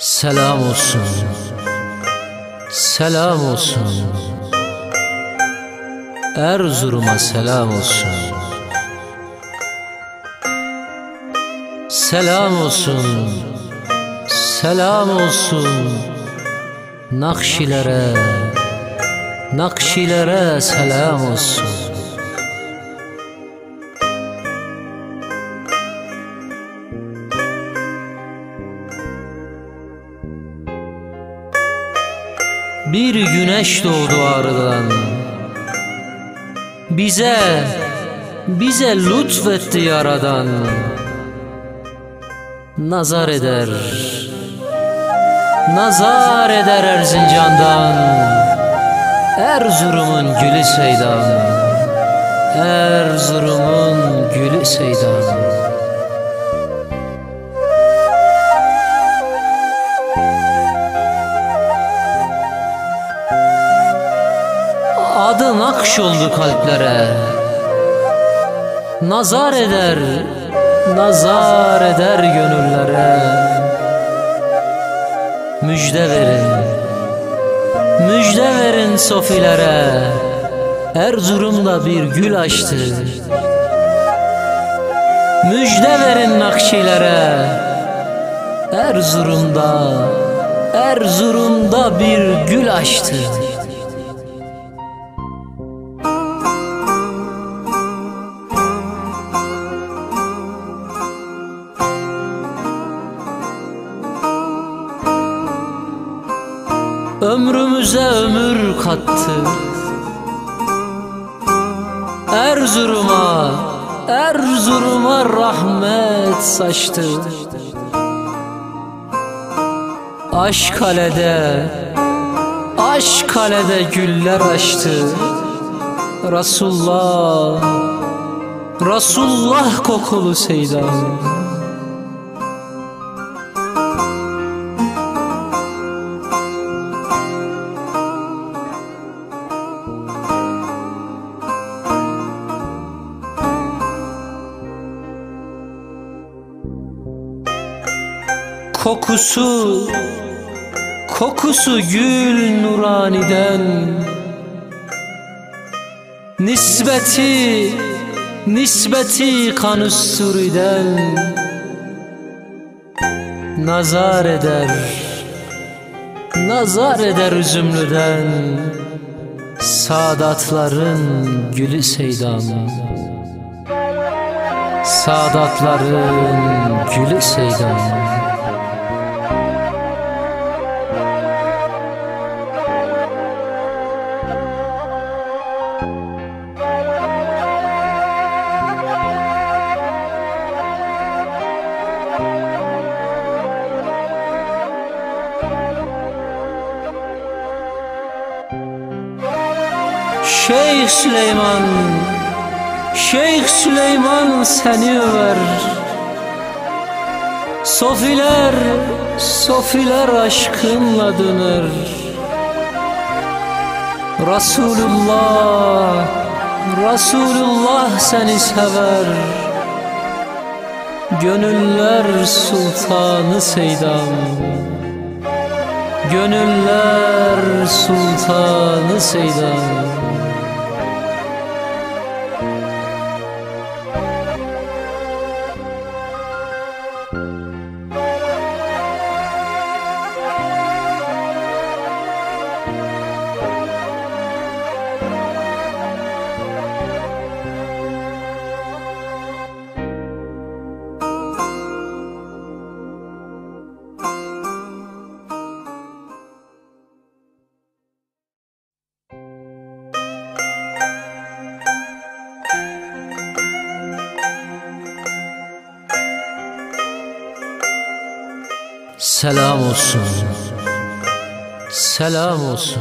Selam olsun. Selam olsun. Erzurum'a selam olsun. Selam olsun. Selam olsun. Nakşilere Nakşilere selam olsun Bir güneş doğdu ağrıdan Bize, bize lütfetti yaradan. Nazar eder Nazar eder Erzincan'dan. Erzurum'un gülü seydan. Erzurum'un gülü seydan Adı nakş oldu kalplere. Nazar eder, nazar eder gönüllere. Müjde verin, müjde verin sofilere. Erzurum'da bir gül açtı. Müjde verin nakşilere. Erzurum'da, Erzurum'da bir gül açtı Ömrümüze ömür kattı. Erzurum'a Erzurum'a rahmet saçtı. Aşk kalede Aşk kalede güller açtı. Resulullah Resulullah kokulu seydan Kokusu, kokusu gül nuraniden. Nisbeti, nisbeti kanusturiden Nazar eder, nazar eder üzümlüden. Sadatların gülü seydan Sadatların gülü seydan Şeyh Süleyman Şeyh Süleyman seni över. Sofiler Sofiler aşkınla döner. Resulullah Resulullah seni sever. Gönüller sultanı Seydan Gönüller sultanı Seydan Selam olsun. Selam olsun